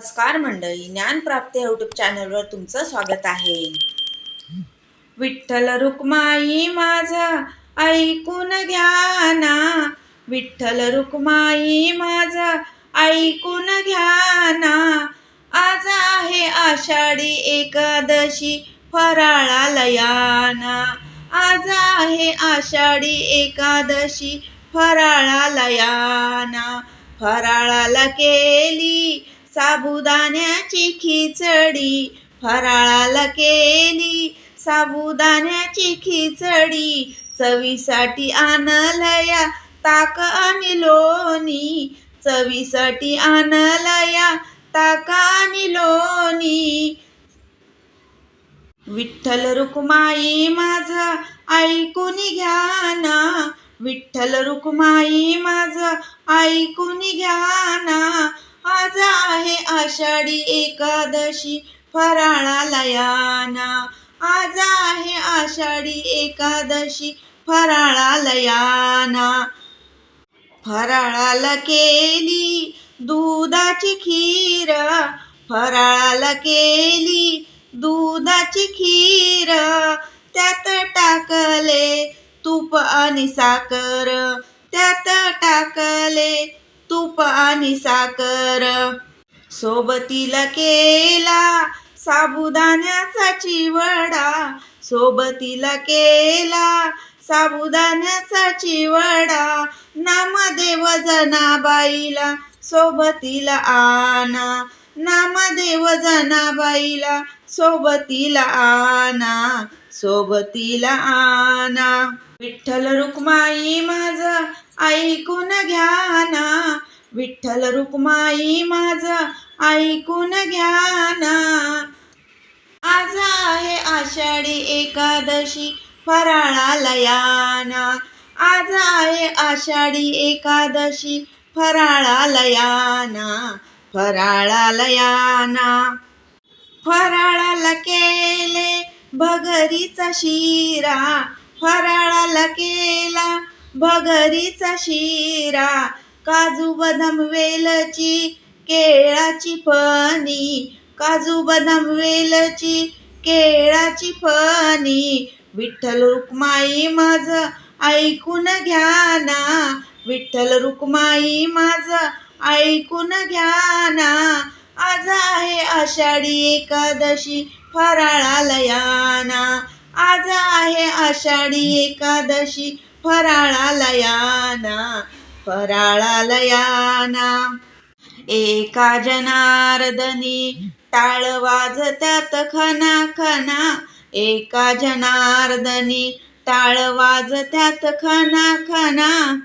नमस्कार मंडळी ज्ञानप्राप्ती यूट्यूब चॅनलवर तुमचं स्वागत आहे. विठ्ठल रुक्माई माझा ऐकून घ्या ना. विठ्ठल रुक्माई माझा ऐकून घ्या ना. आज आहे आषाढी एकादशी फराळाला लयाना आज आहे आषाढी एकादशी फराळाला लयाना फराळाला केली साबुदाण्याची खिचडी फराळाला केली. साबुदाण्याची खिचडी चवीसाठी आणलया ताक आणि लोणी. चवीसाठी आणलया ताक आणि लोणी. विठ्ठल रुक्माई माझा ऐकून घ्या ना. विठ्ठल रुक्माई माझा ऐकून घ्या आषाढी एकादशी फराळाला या आज आहे आषाढी एकादशी फराळाला या फराळाला केली दुधाची खीर. फराळाला केली दुधाची खीर. त्यात टाकले तूप आणि साखर. त्यात टाकले तूप आणि साखर. सोबतीला केला साबुदाण्याचा चिवडा. सोबतीला केला साबुदाण्याचा चिवडा. नामदेव जनाबाईला सोबतीला आना नामदेव जनाबाईला सोबतीला आना सोबतीला आना विठ्ठल रुक्माई माझं ऐकून घ्या ना. विठ्ठल रुक्माई माझं ऐकून घ्या ना आज आहे आषाढी एकादशी फराळाला लयाना आज आहे आषाढी एकादशी फराळाला लयाना फराळा फराळाला या फराळाला केले भगरीचा शिरा. फराळाला केला भगरीचा शिरा. काजू बदाम वेलची केळाची फणी. काजू बदाम वेलची केळाची फणी. विठ्ठल रुक्माई माझं ऐकून घ्या ना. विठ्ठल रुक्माई माझं ऐकून घ्या ना. आज आहे आषाढी एकादशी फराळाला या आज आहे आषाढी एकादशी फराळाला या फराळालयाना. एका जनार्दनी टाळ वाजत्यात खना खना एका जनार्दनी टाळ वाजत्यात खना खना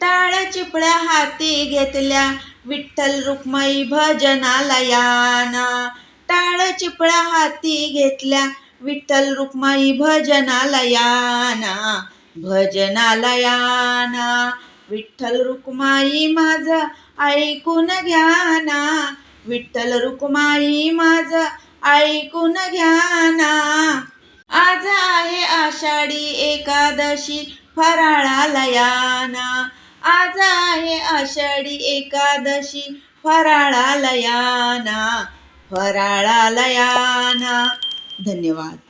टाळ चिपळ्या हाती घेतल्या विठ्ठल रुक्माई भजनालयाना. टाळ चिपळ्या हाती घेतल्या विठ्ठल रुक्माई भजनालयाना. भजनालयाना. विठ्ठल रुक्माई माझं ऐकून घ्या ना. विठ्ठल रुक्माई माझं ऐकून घ्या ना. आज आहे आषाढी एकादशी फराळाला लयाना आज आहे आषाढी एकादशी फराळाला लयाना फराळा फराळाला धन्यवाद.